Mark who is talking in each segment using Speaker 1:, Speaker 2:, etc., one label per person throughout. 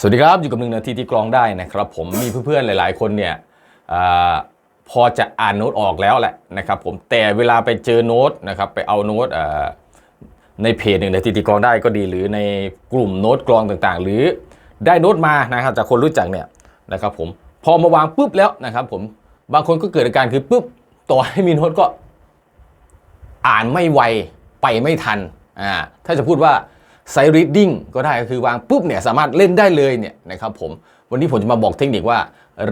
Speaker 1: สวัสดีครับ อยู่กับหนึ่งนาทีที่กรองได้นะครับผมมีเพื่อนๆหลาย ๆ คนเนี่ยอพอจะอ่านโน้ตออกแล้วแหละนะครับผมแต่เวลาไปเจอโน้ตนะครับไปเอาโน้ตในเพจหนึ่งนาทีที่กรองได้ก็ดี หรือในกลุ่มโน้ตกรองต่างๆ หรือได้โน้ตมานะครับจากคนรู้จักเนี่ยนะครับผมพอมาวางปุ๊บแล้วนะครับผมบางคนก็เกิดอาการคือปุ๊บต่อให้มีโน้ตก็อ่านไม่ไวไปไม่ทันอ่าถ้าจะพูดว่า ไซ e reading ก็ได้ก็คือวางปุ๊บเนี่ยสามารถเล่นได้เลยเนี่ยนะครับผมวันนี้ผมจะมาบอกเทคนิคว่า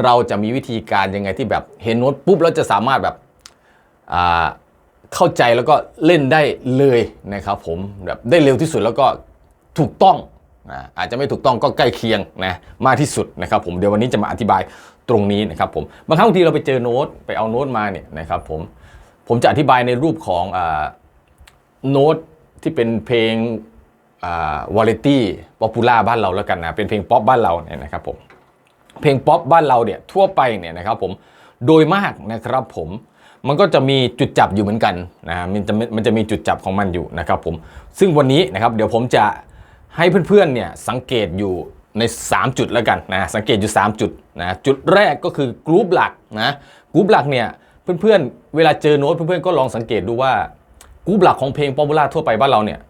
Speaker 1: เราจะมีวิธีการยังไงที่แบบเห็นโน้ตปุ๊บแล้วจะสามารถแบบเข้าใจแล้วก็เล่นได้เลยนะครับผมแบบได้เร็วที่สุดแล้วก็ถูกต้องอ่าอาจจะไม่ถูกต้องก็ใกล้เคียงนะมากที่สุดนะครับผมเดี๋ยววันนี้จะมาอธิบายตรงนี้นะครับผมบางครั้งบางทีเราไปเจอโน้ตไปเอาโน้ตมาเนี่ยนะครับผมผมจะอธิบายในรูปของอโน้ตที่เป็นเพลง วาไรตี้ป๊อปปูล่าบ้านเราแล้วกันนะเป็นเพลงป๊อปบ้านเราเนี่ยนะครับผมเพลงป๊อปบ้านเราเนี่ยทั่วไปเนี่ยนะครับผมโดยมากนะครับผมมันก็จะมีจุดจับอยู่เหมือนกันนะมันจะมันจะมีจุดจับของมันอยู่นะครับผมซึ่งวันนี้นะครับเดี๋ยวผมจะให้เพื่อนๆเนี่ยสังเกตอยู่ใน 3 จุดแล้วกันนะสังเกตอยู่ 3 จุดนะจุดแรกก็คือกรุ๊ปหลักนะกรุ๊ปหลักเนี่ยเพื่อนๆเวลาเจอโน้ตเพื่อนๆก็ลองสังเกตดูว่ากรุ๊ปหลักของเพลงป๊อปปูล่าทั่วไปบ้านเราเนี่ย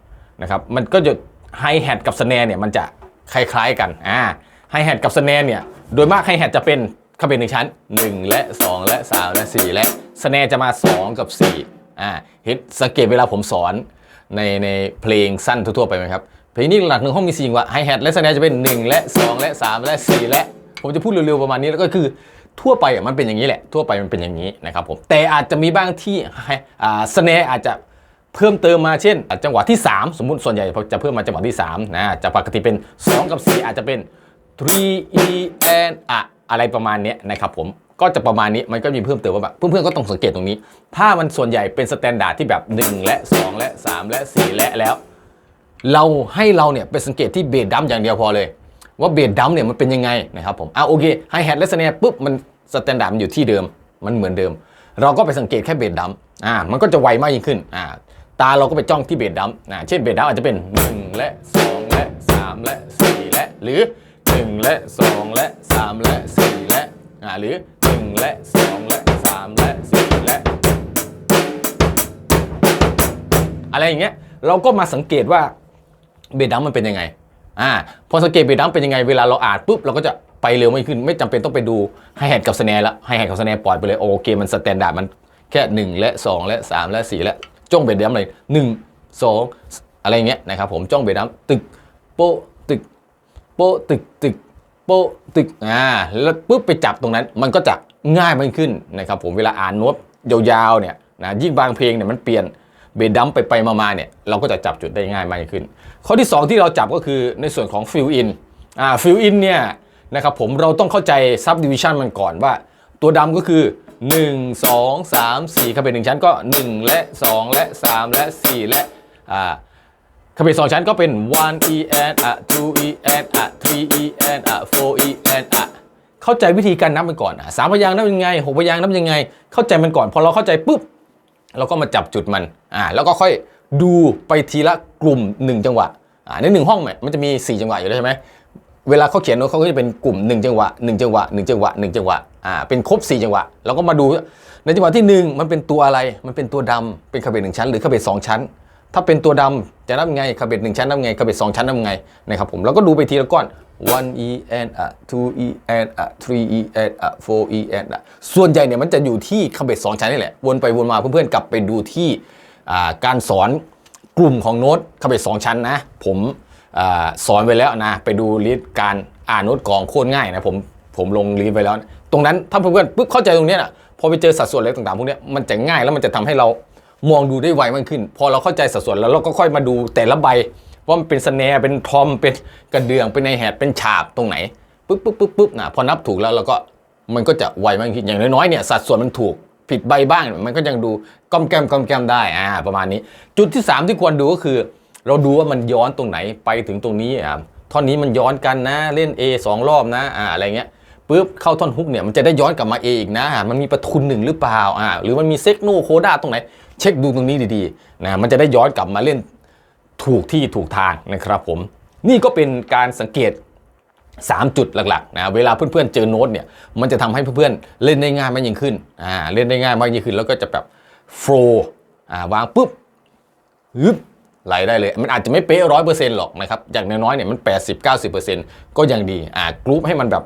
Speaker 1: นะครับมันก็จะไฮแฮทกับสแนร์เนี่ยมันจะคล้ายๆกันอ่าไฮแฮทกับสแนร์เนี่ยโดยมากไฮแฮทจะเป็นเขาเป็นหนึ่งชั้น 1 และ 2 และ 3 และ 4 และสแนร์จะมา 2 กับ4อ่าเห็นสังเกตเวลาผมสอนในในเพลงสั้นทั่วๆไปไหมครับเพลงนี้หลักหนึ่งห้องมีสี่จังหวะไฮแฮทและสแนร์จะเป็น 1 และ 2 และ 3 และ 4 และ ผมจะพูดเร็วๆประมาณนี้แล้วก็คือทั่วไปอะมันเป็นอย่างนี้แหละทั่วไปมันเป็นอย่างนี้นะครับผมแต่อาจจะมีบ้างที่อ่าสแนร์อาจจะ เพิ่มเติมมาเช่น จังหวะที่ 3 สมมุติส่วนใหญ่จะเพิ่มมาจังหวะที่3นะจากปกติเป็น 2 กับ 4 อาจจะเป็น 3 e and อะอะไรประมาณนี้นะครับผมก็จะประมาณนี้มันก็มีเพิ่มเติมว่าแบบเพื่อนๆก็ต้องสังเกตตรงนี้ ถ้ามันส่วนใหญ่เป็นสแตนดาร์ดที่แบบ 1 และ 2 และ 3 และ 4 และแล้ว เราให้เราเนี่ยไปสังเกตที่เบสดัมอย่างเดียวพอเลย ว่าเบสดัมเนี่ยมันเป็นยังไงนะครับผมอะโอเคไฮแฮทและสแนร์ปุ๊บมันสแตนดาร์ดมันอยู่ที่เดิมมันเหมือนเดิม เราก็ไปสังเกตแค่เบสดัมอ่ามันก็จะไวมากยิ่งขึ้นอ่า ตาเราก็ไปจ้องที่เบสดัมอ่าเช่นเบสดัมอาจจะเป็น 1 และ 2 และ 3 และ 4 และหรือ 1 และ 2 และ 3 และ 4 และอ่าหรือ 1 และ 2 และ 3 และ 4 และ อะไรอย่างเงี้ยเราก็มาสังเกตว่าเบสดัมมันเป็นยังไงอ่าพอสังเกตเบสดัมเป็นยังไงเวลาเราอ่านปุ๊บเราก็จะไปเร็วไม่ขึ้น ไม่จำเป็นต้องไปดูไฮแฮทกับสแนร์ละไฮแฮทกับสแนร์ปล่อยไปเลยโอเคมันสแตนดาร์ดมันแค่ 1 และ 2 และ 3 และ 4 และ จ้องเบสดัมเลย1 2องอะไรเงี้ยนะครับผมจ้องเบสดัมตึกโปตึกโปตึกตึกโปตึกอ่าแล้วปุ๊บไปจับตรงนั้น มันก็จะง่ายมากขึ้นนะครับผมเวลาอ่านโน้ตยาวๆเนี่ยนะยิ่งบางเพลงเนี่ยมันเปลี่ยนเบสดัมไปไปมาๆเนี่ยเราก็จะจับจุดได้ง่ายมากขึ้น ข้อที่ 2 ที่เราจับก็คือในส่วนของฟิลอินอ่าฟิลอินเนี่ยนะครับผมเราต้องเข้าใจซับดิวิชันมันก่อนว่า ตัวดำก็คือ 1 2 3 4คาเบตหนึ่งชั้นก็ 1 และ 2 และ 3 และ 4 และอ่าคาเบตสองชั้นก็เป็น 1 e and a 2 e and a 3 e and a 4 e and a เข้าใจวิธีการนับมันก่อนอะสามพยางค์นับยังไงหกพยางค์นับยังไง เข้าใจมันก่อนพอเราเข้าใจปุ๊บเราก็มาจับจุดมันอ่าแล้วก็ค่อยดูไปทีละกลุ่ม 1 จังหวะอ่าในหนึ่งห้องเนี่ยมันจะมี 4 จังหวะอยู่แล้วใช่ไหม เวลาเขาเขียนโน้ตเขาก็จะเป็นกลุ่ม1จังหวะ1จังหวะ1จังหวะ1จังหวะอ่าเป็นครบ 4 จังหวะเราก็มาดูในจังหวะที่ 1 มันเป็นตัวอะไรมันเป็นตัวดำเป็นคาเบตหนึ่งชั้น หรือคาเบตสองชั้น ถ้าเป็นตัวดำจะนับไงคาเบตหนึ่งชั้นนับไงคาเบตสองชั้นนับไงนะครับผมแล้วก็ดูไปทีละก้อน1 e e and a 2 e and a 3 e and a 4 e and a ส่วนใหญ่เนี่ยมันจะอยู่ที่คาเบตสองชั้นนี่แหละวนไปวนมาเพื่อนๆกลับไปดูที่อ่าการสอนกลุ่มของโน้ตคาเบตสองชั้นนะผม สอนไว้แล้วนะ ไปดูลิสต์การอ่านโน้ตกองโคตรง่ายนะผมผมลงลิสต์ไว้แล้ว ตรงนั้นถ้าเพื่อนๆปุ๊บเข้าใจตรงนี้นะพอไปเจอสัดส่วนอะไรต่างๆพวกเนี้ยมันจะง่ายแล้วมันจะทำให้เรามองดูได้ไวมากขึ้น พอเราเข้าใจสัดส่วนแล้วเราก็ค่อยมาดูแต่ละใบว่ามันเป็นสแนร์เป็นทอมเป็นกระเดื่องเป็นในแฮดเป็นฉาบตรงไหนปุ๊บปุ๊บปุ๊บปุ๊บนะพอนับถูกแล้วเราก็มันก็จะไวมากขึ้นอย่างน้อยๆเนี่ยสัดส่วนมันถูกผิดใบบ้าง มันก็ยังดูก้อมแก้มก้อมแก้มได้อ่าประมาณนี้ จุดที่ 3 ที่ควรดูก็คือ เราดูว่ามันย้อนตรงไหนไปถึงตรงนี้อ่าท่อนนี้มันย้อนกันนะเล่น A สองรอบนะอ่าอะไรเงี้ยปุ๊บเข้าท่อนฮุกเนี่ยมันจะได้ย้อนกลับมา A อีกนะมันมีประทุนหนึ่งหรือเปล่าอ่าหรือมันมีเซกโนโคด้าตรงไหน เช็คดูตรงนี้ดีๆนะมันจะได้ย้อนกลับมาเล่นถูกที่ถูกทางนะครับผม นี่ก็เป็นการสังเกต 3 จุดหลักๆนะเวลาเพื่อนๆเจอโน้ตเนี่ยมันจะทำให้เพื่อนๆเล่นได้ง่ายมากยิ่งขึ้นอ่าเล่นได้ง่ายมากยิ่งขึ้น แล้วก็จะแบบโฟล์อ่าวางปุ๊บฮึบ ไหลได้เลย มันอาจจะไม่เป๊ะร้อยเปอร์เซ็นต์หรอกนะครับ อย่างน้อยๆเนี่ยมัน 80 90เปอร์เซ็นต์ก็ยังดี อ่ากรุ๊ปให้มันแบบ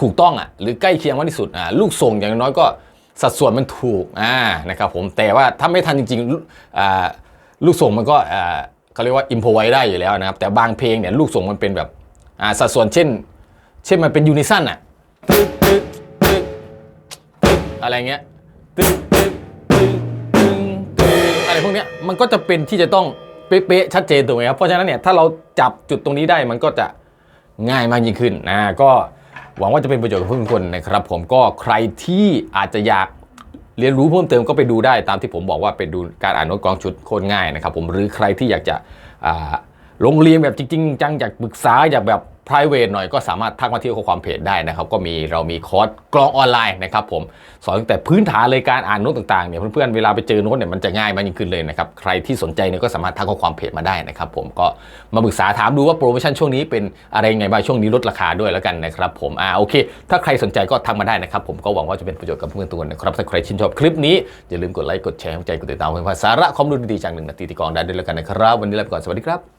Speaker 1: ถูกต้องอะ หรือใกล้เคียงมากที่สุด อ่า ลูกส่งอย่างน้อยก็สัดส่วนมันถูก อ่า นะครับผม แต่ว่าถ้าไม่ทันจริงๆ อ่า ลูกส่งมันก็อ่าเขาเรียกว่าอิมพอไว้ได้อยู่แล้วนะครับ แต่บางเพลงเนี่ยลูกส่งมันเป็นแบบ อ่า สัดส่วนเช่น เช่นมันเป็นยูนิซันอะ ตึ๊กตึ๊กตึ๊กตึ๊กอะไรเงี้ย ตึ๊กตึ๊กตึ๊กตึ๊กอะไรพวกเนี้ย มันก็จะเป็นที่จะต้อง เป๊ะๆชัดเจนถูกไหมครับเพราะฉะนั้นเนี่ยถ้าเราจับจุดตรงนี้ได้มันก็จะง่ายมากยิ่งขึ้นนะก็หวังว่าจะเป็นประโยชน์กับทุกคนนะครับ ผมก็ใครที่อาจจะอยากเรียนรู้เพิ่มเติมก็ไปดูได้ตามที่ผมบอกว่าไปดูการอ่านโน้ตกองชุดโคตรง่ายนะครับ ผมหรือใครที่อยากจะอ่าลงเรียนแบบจริง ๆ จังอยากปรึกษาอยากแบบ private หน่อยก็สามารถทักมาที่ข้อความเพจได้นะครับ ก็มีเรามีคอร์สกรองออนไลน์นะครับผมสอนตั้งแต่พื้นฐานเลยการอ่านโน้ตต่างๆเนี่ยเพื่อนๆเวลาไปเจอโน้ตเนี่ยมันจะง่ายมากยิ่งขึ้นเลยนะครับใครที่สนใจเนี่ยก็สามารถทักข้อความเพจมาได้นะครับผมก็มาปรึกษาถามดูว่าโปรโมชั่นช่วงนี้เป็นอะไรยังไงบ้างช่วงนี้ลดราคาด้วยแล้วกันนะครับผมอ่าโอเค ถ้าใครสนใจก็ทักมาได้นะครับผมก็หวังว่าจะเป็นประโยชน์กับเพื่อนๆทุกคนนะครับถ้าใครชื่นชอบคลิปนี้อย่าลืมกดไลค์กดแชร์กดใจกดติดตามเพื่อนๆสาระความรู้ดีๆจากหนึ่งนาทีที่กองได้ด้วยแล้วกันนะครับวันนี้ลาไปก่อนสวัสดีครับ